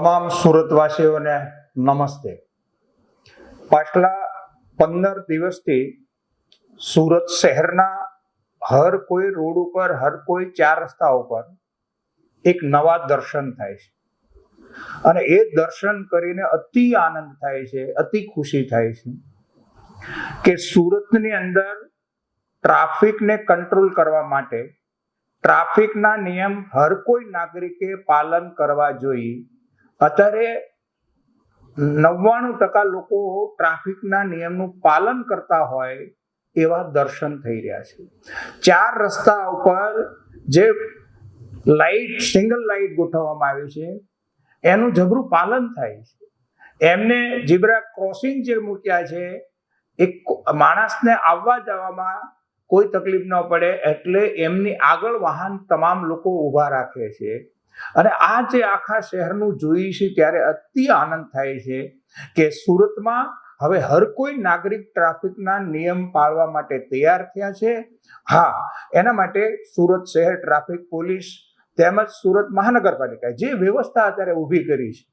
તમામ સુરતવાસીઓને નમસ્તે. પાછલા પંદર દિવસથી સુરત શહેરના હર કોઈ રોડ ઉપર, હર કોઈ ચાર રસ્તા ઉપર એક નવા દર્શન થાય છે. અને એ દર્શન કરીને અતિ આનંદ થાય છે, અતિ ખુશી થાય છે કે સુરતની અંદર ટ્રાફિકને કંટ્રોલ કરવા માટે, ટ્રાફિકના નિયમ હર કોઈ નાગરિકે પાલન કરવા જોઈએ. અત્યારે નવ્વાણું ટકા લોકો ટ્રાફિકના નિયમનું પાલન કરતા હોય એવા દર્શન થઈ રહ્યા છે. ચાર રસ્તા ઉપર જે લાઈટ, સિંગલ લાઈટ ગોઠવવામાં આવી છે, એનું જબરું પાલન થાય છે. એમને જીબ્રા ક્રોસિંગ જે મૂક્યા છે, એ માણસને આવવા જવામાં કોઈ તકલીફ ન પડે, એટલે એમની આગળ વાહન તમામ લોકો ઊભા રાખે છે. અને આ જે આખા શહેરનું જોઈએ છે ત્યારે અતિ આનંદ થાય છે કે સુરતમાં હવે હર કોઈ નાગરિક ટ્રાફિકના નિયમ પાળવા માટે તૈયાર થયા છે. હા, એના માટે સુરત શહેર ટ્રાફિક પોલીસ તેમજ સુરત મહાનગરપાલિકા જે વ્યવસ્થા અત્યારે ઊભી કરી છે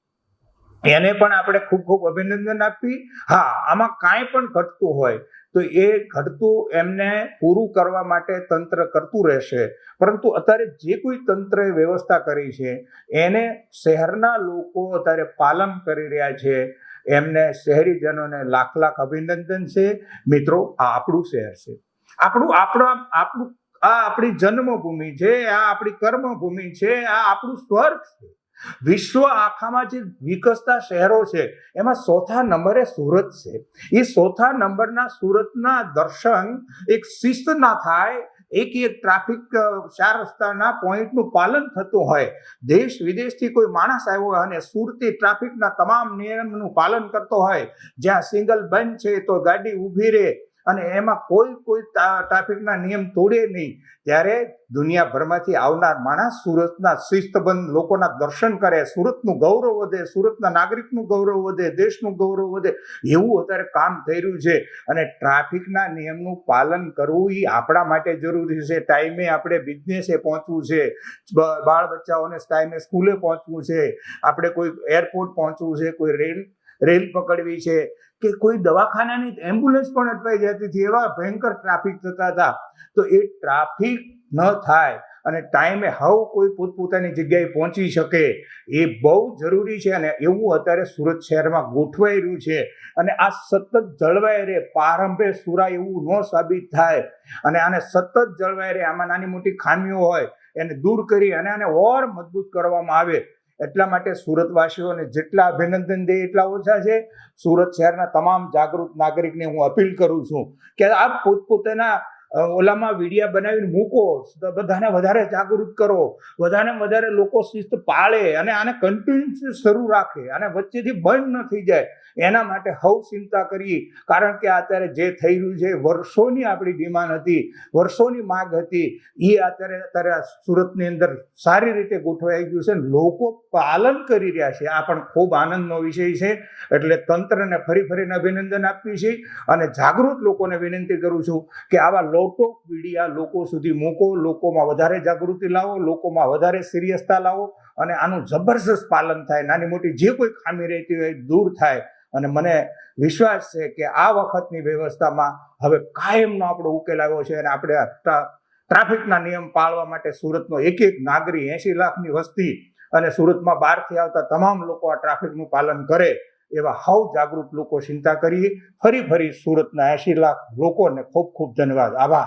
એને પણ આપણે ખૂબ ખૂબ અભિનંદન આપી. હા, આમાં કાંઈ પણ ઘટતું હોય તો એ ઘટતું એમને પૂરું કરવા માટે તંત્ર કરતું રહેશે. પરંતુ અત્યારે જે કોઈ તંત્રએ વ્યવસ્થા કરી છે, એને શહેરના લોકો અત્યારે પાલન કરી રહ્યા છે. એમને શહેરીજનોને લાખ લાખ અભિનંદન છે. મિત્રો, આ આપણું શહેર છે. આપણું, આપણા, આપણું, આ આપણી જન્મભૂમિ છે, આ આપણી કર્મભૂમિ છે, આ આપણું સ્વર્ગ છે. વિશ્વ આખામાં જે વિકસતા શહેરો છે, એમાં ચોથા નંબરે સુરત છે. એ ચોથા નંબરના સુરતના દર્શન એક શિસ્ત ના થાય, એક એક ટ્રાફિક ચાર રસ્તાના પોઈન્ટનું પાલન થતું હોય. દેશ વિદેશથી કોઈ માણસ આવ્યો હોય અને સુરતી ટ્રાફિકના તમામ નિયમનું પાલન કરતો હોય, જ્યાં સિંગલ બંધ છે તો ગાડી ઊભી રહે અને એમાં કોઈ કોઈ ટ્રાફિકના નિયમ તોડે નહીં. ત્યારે દુનિયાભરમાંથી આવનાર માણસ સુરતના શિસ્તબંધ લોકોના દર્શન કરે, સુરતનું ગૌરવ વધે, સુરતના નાગરિકનું ગૌરવ વધે, દેશનું ગૌરવ વધે, એવું અત્યારે કામ થઈ રહ્યું છે. અને ટ્રાફિકના નિયમનું પાલન કરવું એ આપણા માટે જરૂરી છે. ટાઈમે આપણે બિઝનેસે પહોંચવું છે. બાળ બચ્ચાઓને ટાઈમે સ્કૂલે પહોંચવું છે. આપણે કોઈ એરપોર્ટ પહોંચવું છે, કોઈ રેલ રેલ પકડવી છે, કે કોઈ દવાખાનાની એમ્બ્યુલન્સ પણ અટવાઈ જતી હતી એવા ભયંકર ટ્રાફિક થતા હતા. તો એ ટ્રાફિક ન થાય અને ટાઈમે હવ કોઈ પોતપોતાની જગ્યાએ પહોંચી શકે એ બહુ જરૂરી છે અને એવું અત્યારે સુરત શહેરમાં ગોઠવાઈ રહ્યું છે. અને આ સતત જળવાય રહે, પ્રારંભે સુરા એવું ન સાબિત થાય અને આને સતત જળવાય રહે, આમાં નાની મોટી ખામીઓ હોય એને દૂર કરી અને આને ઓર મજબૂત કરવામાં આવે. એટલા માટે સુરતવાસીઓને જેટલા અભિનંદન દે એટલા ઓછા છે. સુરત શહેરના તમામ જાગૃત નાગરિકને હું અપીલ કરું છું કે આપ પોતપોતાના ઓલામાં વિડીયા બનાવીને મૂકો બધાને વધારે જાગૃત કરો. વધારે વધારે લોકો શિસ્ત પાળે અને આને કન્ટિન્યુ શરૂ રાખે અને વચ્ચેથી બંધ ન થઈ જાય. એના માટે હવ ચિંતા કરીએ કારણ કે અત્યારે જે થઈ રહ્યું છે, વર્ષોની આપણી ડિમાન્ડ હતી, વર્ષોની માગ હતી. એ અત્યારે અત્યારે સુરતની અંદર સારી રીતે ગોઠવાઈ ગયું છે. લોકો પાલન કરી રહ્યા છે. આ પણ ખૂબ આનંદનો વિષય છે. એટલે તંત્રને ફરી ફરીને અભિનંદન આપીએ છીએ અને જાગૃત લોકોને વિનંતી કરું છું કે આવા લોટો મીડિયા લોકો સુધી મૂકો, લોકોમાં વધારે જાગૃતિ લાવો, લોકોમાં વધારે સિરિયસતા લાવો અને આનું જબરજસ્ત પાલન થાય. નાની મોટી જે કોઈ ખામી રહેતી હોય દૂર થાય. અને મને વિશ્વાસ છે કે આ વખતની વ્યવસ્થામાં હવે કાયમનો આપણો ઉકેલ આવ્યો છે અને આપણે ટ્રાફિકના નિયમ પાળવા માટે સુરતનો એક એક નાગરિક એસી લાખની વસ્તી અને સુરતમાં બહારથી આવતા તમામ લોકો આ ટ્રાફિકનું પાલન કરે. એવા હાવ જાગૃત લોકો ચિંતા કરીએ ફરી ફરી સુરતના એસી લાખ લોકોને ખૂબ ખૂબ ધન્યવાદ. આભાર.